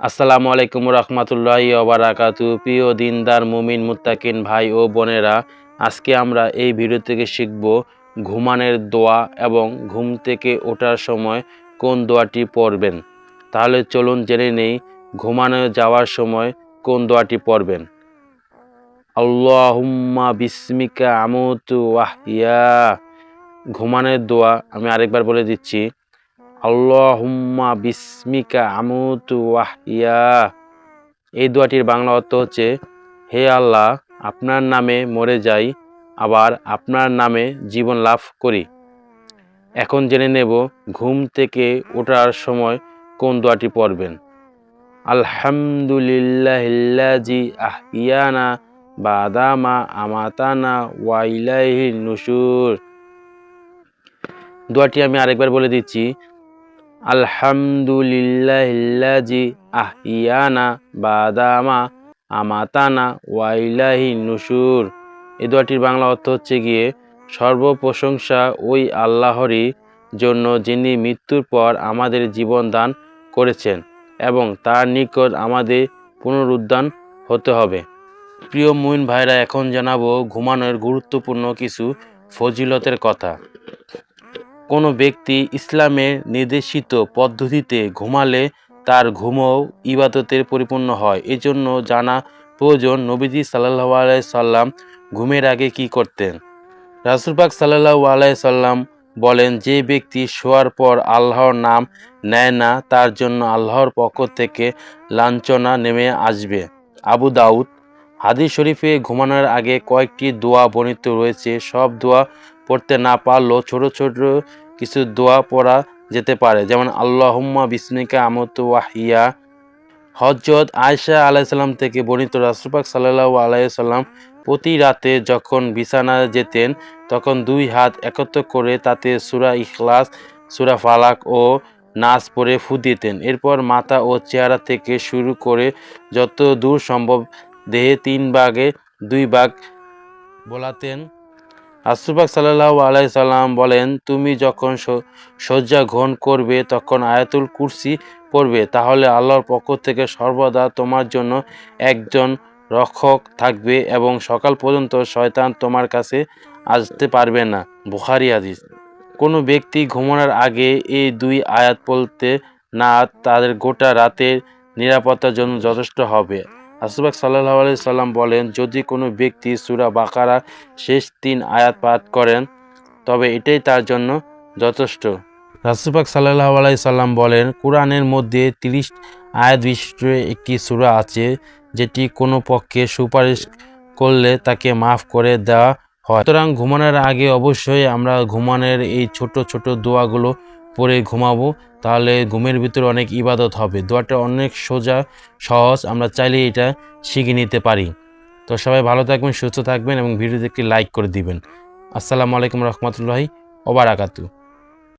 আসসালামু আলাইকুম রহমতুল্লাহি ওবারাকাতু প্রিয় দিনদার, মুমিন, মুত্তাকিন ভাই ও বোনেরা, আজকে আমরা এই ভিডিও থেকে শিখব ঘুমানোর দোয়া এবং ঘুম থেকে ওঠার সময় কোন দোয়াটি পড়বেন। তাহলে চলুন জেনে নেই ঘুমানো যাওয়ার সময় কোন দোয়াটি পড়বেন। আল্লাহুম্মা বিস্মিকা আমুতু ওয়াহিয়া। ঘুমানের দোয়া আমি আরেকবার বলে দিচ্ছি। আল্লাহুম্মা বিস্মিকা আমুতু ওয়াহিয়া। এই দোয়াটির বাংলা অর্থ হচ্ছে, হে আল্লাহ, আপনার নামে মরে যাই, আবার আপনার নামে জীবন লাভ করি। এখন জেনে নেব, ঘুম থেকে ওঠার সময় কোন দোয়াটি পড়বেন? আলহামদুলিল্লাহিল্লাজি আহিয়ানা বাদামা আমাতানা ওয়াইলাইহি নুশুর। দোয়াটি আমি আরেকবার বলে দিচ্ছি আলহামদুলিল্লাহিল্লাজি আহিয়ানা বাদামা আমাতানা ওয়াইলাহি নুসুর। এ দোয়াটির বাংলা অর্থ হচ্ছে গিয়ে, সর্বপ্রশংসা ওই আল্লাহরই জন্য যিনি মৃত্যুর পর আমাদের জীবন দান করেছেন এবং তার নিকট আমাদের পুনরুদ্ধান হতে হবে। প্রিয় মুইন ভাইরা, এখন জানাব ঘুমানোর গুরুত্বপূর্ণ কিছু ফজিলতের কথা। কোনো ব্যক্তি ইসলামের নির্দেশিত পদ্ধতিতে ঘুমালে তার ঘুমও ইবাদতের পরিপূর্ণ হয়। এজন্য জানা প্রয়োজন নবীজি সাল্লাহ আলাই সাল্লাম ঘুমের আগে কি করতেন। রাসুলপাক সাল্লাহ আলাই সাল্লাম বলেন, যে ব্যক্তি শোয়ার পর আল্লাহর নাম নেয় না, তার জন্য আল্লাহর পক্ষ থেকে লাঞ্ছনা নেমে আসবে। আবু দাউদ হাদিস শরীফে ঘুমানোর আগে কয়েকটি দোয়া বর্ণিত রয়েছে। সব দোয়া পড়তে না পারলেও ছোট ছোট কিছু দোয়া পড়া যেতে পারে। যেমন, আল্লাহম্মা বিসমিকা আমত ওয়াহিয়া। হজরত আয়সা আলাইসাল্লাম থেকে বর্ণিত রাসুলপাক সাল্লাহ আলাইসাল্লাম প্রতি রাতে যখন বিছানা যেতেন, তখন দুই হাত একত্র করে তাতে সুরা ইখলাস, সুরা ফালাক ও নাচ পরে ফু দিতেন। এরপর মাথা ও চেহারা থেকে শুরু করে যত দূর সম্ভব দেহে তিন ভাগে দুই ভাগ বলাতেন। আশুবাক সাল্লাহ আলাই সাল্লাম বলেন, তুমি যখন শয্যা গ্রহণ করবে, তখন আয়াতুল কুরসি পড়বে। তাহলে আল্লাহর পক্ষ থেকে সর্বদা তোমার জন্য একজন রক্ষক থাকবে এবং সকাল পর্যন্ত শয়তান তোমার কাছে আসতে পারবে না। বুখারি আদিস কোনো ব্যক্তি ঘুমানোর আগে এই দুই আয়াত পড়তে না তাদের গোটা রাতের নিরাপত্তার জন্য যথেষ্ট হবে। আসবাক সাল্লাহ আলি সাল্লাম বলেন, যদি কোনো ব্যক্তি সুরা বাকারা শেষ তিন আয়াত পাঠ করেন, তবে এটাই তার জন্য যথেষ্ট। রাসুবাক সাল্লাহ আলাই সাল্লাম বলেন, কোরআনের মধ্যে তিরিশ আয়াত বিশিষ্ট একটি সুরা আছে, যেটি কোনো পক্ষে সুপারিশ করলে তাকে মাফ করে দেওয়া হয়। সুতরাং ঘুমানোর আগে অবশ্যই আমরা ঘুমানোর এই ছোট ছোট দোয়াগুলো পরে ঘুমাবো, তাহলে ঘুমের ভিতরে অনেক ইবাদত হবে। দোয়াটা অনেক সোজা, সহজ, আমরা চাইলে এটা শিখে নিতে পারি। তো সবাই ভালো থাকবেন, সুস্থ থাকবেন এবং ভিডিওতে একটি লাইক করে দিবেন। আসসালামু আলাইকুম রহমতুল্লাহি ওবারাকাতু।